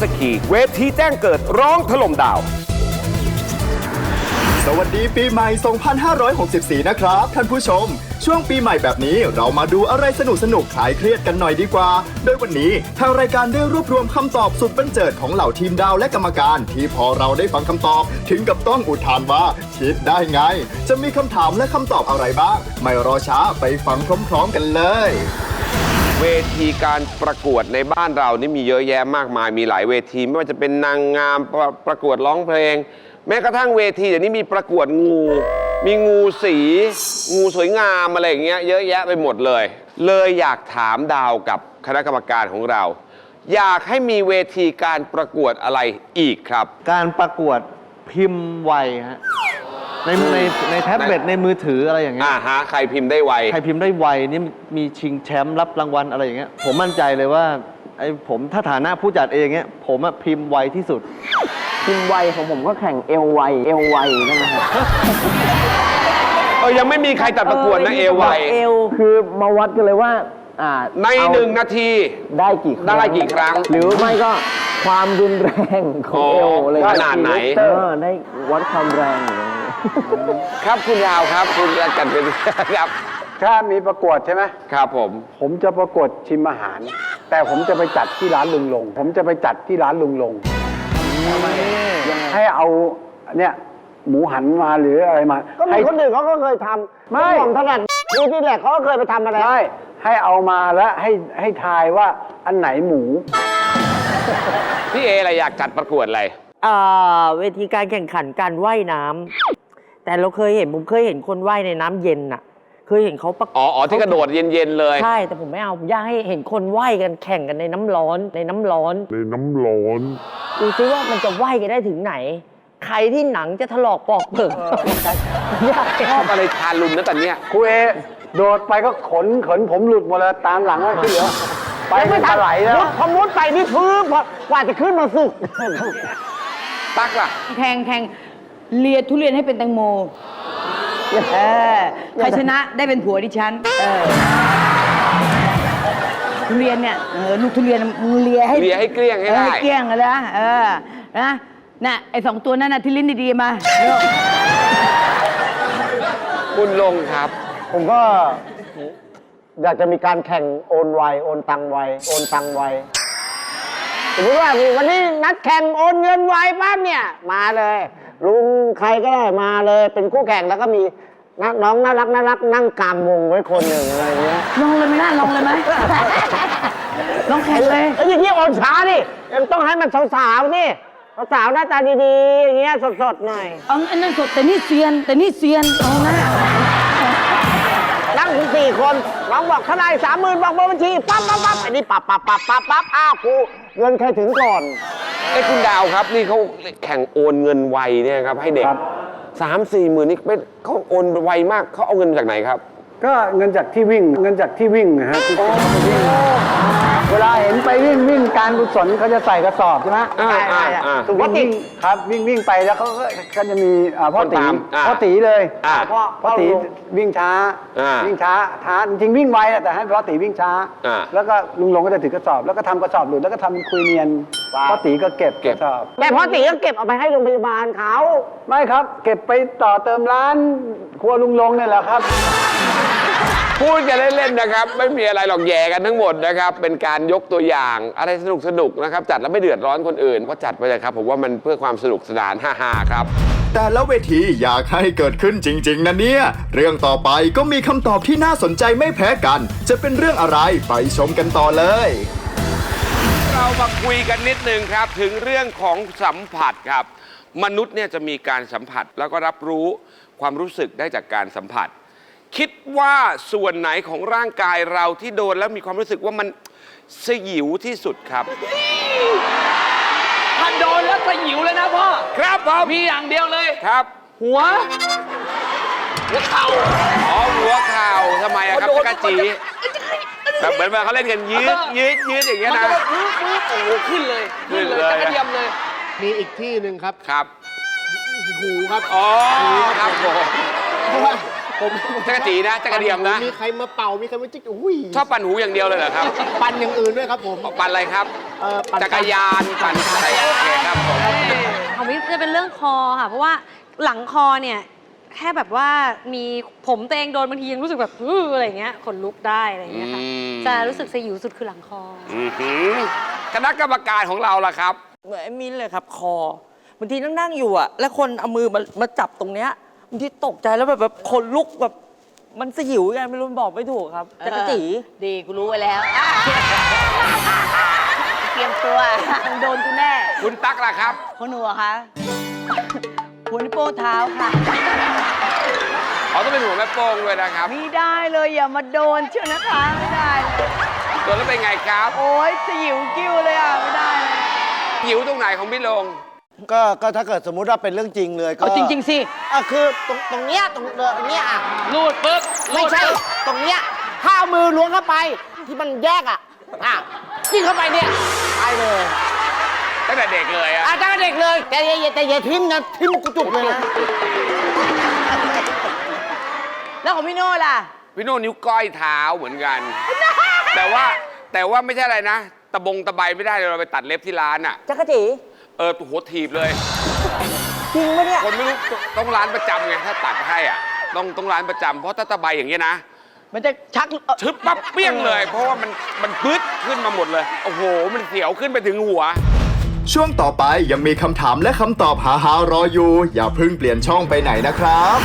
สคีเวทีแจ้งเกิดร้องถล่มดาว สวัสดีปีใหม่ 2564 นะครับ ท่านผู้ชม ช่วงปีใหม่แบบนี้เรามาดูอะไรสนุกสนุกคลายเครียดกันหน่อยดีกว่า โดยวันนี้ทางรายการได้รวบรวมคำตอบสุดบันเจิดของเหล่าทีมดาวและกรรมการ ที่พอเราได้ฟังคำตอบ ถึงกับต้องอุทานว่าคิดได้ไง จะมีคำถามและคำตอบอะไรบ้าง ไม่รอช้าไปฟังพร้อมๆกันเลย เวทีการประกวดในบ้านเรานี่มีเยอะแยะมากมายมีหลายเวที ไม่ว่าจะเป็นนางงามประประกวดร้องเพลง แม้กระทั่งเวทีเดี๋ยวนี้มีประกวดงู มีงูสี งูสวยงามอะไรอย่างเงี้ยเยอะแยะไปหมดเลย เลยอยากถามดาวกับคณะกรรมการของเรา อยากให้มีเวทีการประกวดอะไรอีกครับ การประกวดพิมพ์ไวฮะ ในในในแท็บเล็ตในมือถืออะไรอย่างเงี้ยอ่าฮะใครพิมพ์ได้ไว ใครพิมพ์ได้ไวนี่มีชิงแชมป์รับรางวัลอะไรอย่างเงี้ยผมมั่นใจเลยว่าไอ้ผมถ้าฐานะผู้จัดเองเงี้ยผมอะพิมพ์ไวที่สุด พิมพ์ไวของผมก็แข่งเอวไวเอวไวนั่นนะครับเออยังไม่มีใครจัดประกวดนะเอไวเอวคือมาวัดกันเลยว่าอ่าในเอาหนึ่งนาที ได้กี่ครั้งได้กี่ครั้ง หรือไม่ก็ความรุนแรงของเอวอะไรขนาดไหน เออได้วัดความแรงอยู่นะ ครับคุณยาวครับคุณกันเป็นครับ ถ้ามีประกวดใช่ไหมครับผม ผมจะประกวดชิมอาหาร แต่ผมจะไปจัดที่ร้านลุงลง ผมจะไปจัดที่ร้านลุงลงให้เอาเนี่ยหมูหันมาหรืออะไรมาก็มีให้ คนอื่นเขาก็เคยทำไม่ ผมถนัดดูที่แหลกเขาก็เคยไปทำมาแล้ว ใช่ให้เอามาแล้วให้ให้ทายว่าอันไหนหมู พี่เออะไรอยากจัดประกวดอะไรอ่าเวทีการแข่งขันการว่ายน้ำ แต่เราเคยเห็นผมเคยเห็นคนว่ายในน้ำเย็นน่ะ เคยเห็นเขาประอ๋ออ๋อที่กระโดดเย็นๆเลย ใช่แต่ผมไม่เอาผมอยากให้เห็นคนว่ายกันแข่งกันในน้ำร้อนในน้ำร้อน ในน้ำร้อน ดูซิว่ามันจะว่ายกันได้ถึงไหน ใครที่หนังจะถลอกปอกเปิดอยากชอบอะไรทารุณนะตอนเนี้ย ครูเอโดดไปก็ขนขนผมหลุดหมดเลยตามหลังว่าที่เหลือไปเป็นปลาไหลแล้วพอมุดไปนี่พื้นพอกว่าจะขึ้นมาสุก ตักล่ะแข่งแข่ง เลียทุเรียนให้เป็นแตงโมเออใครชนะได้เป็นผัวดิฉันเออทุเรียนเนี่ยเออลูกทุเรียนมึงเลียให้เลียให้เกลี้ยงให้เออได้ให้เกลี้ยงเลยนะเออนะน่ะไอ้สองตัวนั่นน่ะที่ลิ้นดีๆมาเร็วคุณลงครับ ผมก็อยากจะมีการแข่งโอนไว โอนตังไว โอนตังไวสมมติว่าวันนี้นัดแข่งโอนเงินไวปั๊บเนี่ย มาเลย ลุงใครก็ได้มาเลยเป็นคู่แข่งแล้วก็มีนน้องน่ารักน่ารักนั่งกลางวงไว้คนหนึ่งอะไรอย่างเงี้ยลองเลยไหมล่ะลองเลยไหมลองแข่งเลยไอ้ยอย่างนี้โอนช้าดิยังต้องให้มันสาวๆสิสาวๆหน้าตาดีๆอย่างเงี้ยสดๆหน่อยเอาอันนั้นสดแต่นี่เซียนแต่นี่เซียนเอานะนั่งถึงสี่คนน้องบอกเท่าไหร่สามหมื่นบอกเบอร์บัญชีปั๊บปั๊บปั๊บอันนี้ปั๊บปั๊บปั๊บปั๊บปั๊บอ้าวกูเงินใครถึงก่อน ไอ้ยคุณดาวครับนี่เขาแข่งโอนเงินไวเนี่ยครับให้เด็กครับ สามสี่หมื่นนี่ไม่เขาโอนไวมากเขาเอาเงินมาจากไหนครับ ก็เงินจากที่วิ่งเงินจากที่วิ่งนะฮะที่วิ่งเว ลาเห็นไปวิ่งวิ่งการกุศลเขาจะใส่กระสอบใช่ไหมอ่าใช่ใช่อ่าอ่า ถูกว่าติด ครับวิ่งวิ่งไปแล้วเขาก็ก็จะมีอ่าพ่อคนตีตามอ่าพ่อตีเลยอ่าพ่อพ่อตีลุงวิ่งช้า อ่าวิ่งช้าช้าจริงๆวิ่งไวแหละแต่ให้พ่อตีวิ่งช้า อ่าแล้วก็ลุงลงก็จะถือกระสอบ แล้วก็ทำกระสอบหลุดแล้วก็ทำเป็นคุยเนียนพ่อตีก็เก็บเก็บกระสอบ แต่พอตีก็เก็บเอาไปให้โรงพยาบาลเขา ไม่ครับ เก็บไปต่อเติมร้านครัวลุงลงเนี่ยแหละครับ พูดกันเล่นๆนะครับ ไม่มีอะไรหรอกแย่กันทั้งหมดนะครับ เป็นการยกตัวอย่างอะไรสนุกสนุกๆนะครับ จัดแล้วไม่เดือดร้อนคนอื่นก็จัดไปเลยครับ ผมว่ามันเพื่อความสนุกสนานฮ่าๆครับ แต่ละเวทีอยากให้เกิดขึ้นจริง ๆนะเนี่ย เรื่องต่อไปก็มีคำตอบที่น่าสนใจไม่แพ้กัน จะเป็นเรื่องอะไรไปชมกันต่อเลย เรามาคุยกันนิดนึงครับ ถึงเรื่องของสัมผัสครับ มนุษย์เนี่ยจะมีการสัมผัสแล้วก็รับรู้ความรู้สึกได้จากการสัมผัส คิดว่าส่วนไหนของร่างกายเราที่โดนแล้วมีความรู้สึกว่ามันสยิวที่สุดครับ ถ้าโดนแล้วสยิวเลยนะพ่อ ครับผมมีอย่างเดียวเลย ครับ หัว หัวเข่าอ๋อหัวเข่าทำไมอะครับพอโดนจักรจีแบบเหมือนว่าเขาเล่นกันยืดยืดยืดอย่างเงี้ยมันนะจะแบบปึ๊บปึ๊บโอ้โหขึ้นเลย ขึ้นเลยจักรเทียมเลย มีอีกที่หนึ่งครับ ครับ หูครับ อ๋อ ครับผมเพราะว่า ผมผมจักรจีนะจักรเดียมนะ มีใครมาเป่า มีใครมาจิ๊กอุ้ยชอบปั่นหูอย่างเดียวเลยเหรอครับ ปั่นอย่างอื่นด้วยครับผม ปั่นอะไรครับ เอ่อปั่น จักรยานปั่นอะไรโอเคครับผมของวิจะเป็นเรื่องคอค่ะ เพราะว่าหลังคอเนี่ย แค่แบบว่ามีผมตัวเองโดนบางทียังรู้สึกแบบอื้ออะไรอย่างเงี้ยขนลุกได้อะไรอย่างเงี้ยค่ะอืมจะรู้สึกสยิวสุดคือหลังคอ อื้อหือคณะกรรมการของเราล่ะครับ เหมือนไอ้มิ้นเลยครับ คอบางทีนั่งนั่งๆอยู่อะแล้วคนเอามือมามาจับตรงเนี้ยบาง ทีตกใจแล้วแบบแบบคนลุกแบบมันสยิวไงไม่รู้บอกไม่ถูกครับจักรจีดีกูรู้ไว้แล้วอะเตรียมตัวมึงโดนกูแน่ คุณตั๊กล่ะครับคนหนูเหรอคะหัวนิ้วโป้งเท้าค่ะเขาต้องเป็นหัวแม่โป้งด้วยนะครับไม่ได้เลยอย่ามาโดนเชียวนะคะไม่ได้เลยโดนแล้วเป็นไงครับ โอ๊ยสยิวกิ้วเลยอะไม่ได้เลยหิวตรงไหนของพี่ลง ก็ก็ถ้าเกิดสมมุติว่าเป็นเรื่องจริงเลยก็เอาจริง ๆ สิ อะคือตรงตรงเนี้ยตรงตรงเนี้ยอะรูดปึ๊บไม่ใช่ตรงเนี้ยถ้าเอามือล้วงเข้าไปที่มันแยกอะอะจิ้งเข้าไปเนี่ยตายเลยตั้งแต่เด็กเลยอะอาจารย์เด็กเลย แต่อย่าอย่าแต่อย่าทิมนะทิมกูจุกเลยนะแล้วของพี่โน่ล่ะ พี่โน่นิ้วก้อยเท้าเหมือนกัน แต่ว่าแต่ว่าไม่ใช่อะไรนะ ตะบงตะไบไม่ได้เลยเราไปตัดเล็บที่ร้านอะจักรจี เออหัวถีบเลย จริงไหมเนี่ยคนไม่รู้ต้องร้านประจำไงถ้าตัดให้อะต้องต้องร้านประจำเพราะถ้าตะไบอย่างเงี้ยนะมันจะชักเอ่อชึบปั๊บเปี้ยงเลย เพราะว่ามันมันปึ๊ดขึ้นมาหมดเลยโอ้โห มันเสียวขึ้นไปถึงหัว ช่วงต่อไปยังมีคำถามและคำตอบหาหารออยู่ อย่าเพิ่งเปลี่ยนช่องไปไหนนะครับ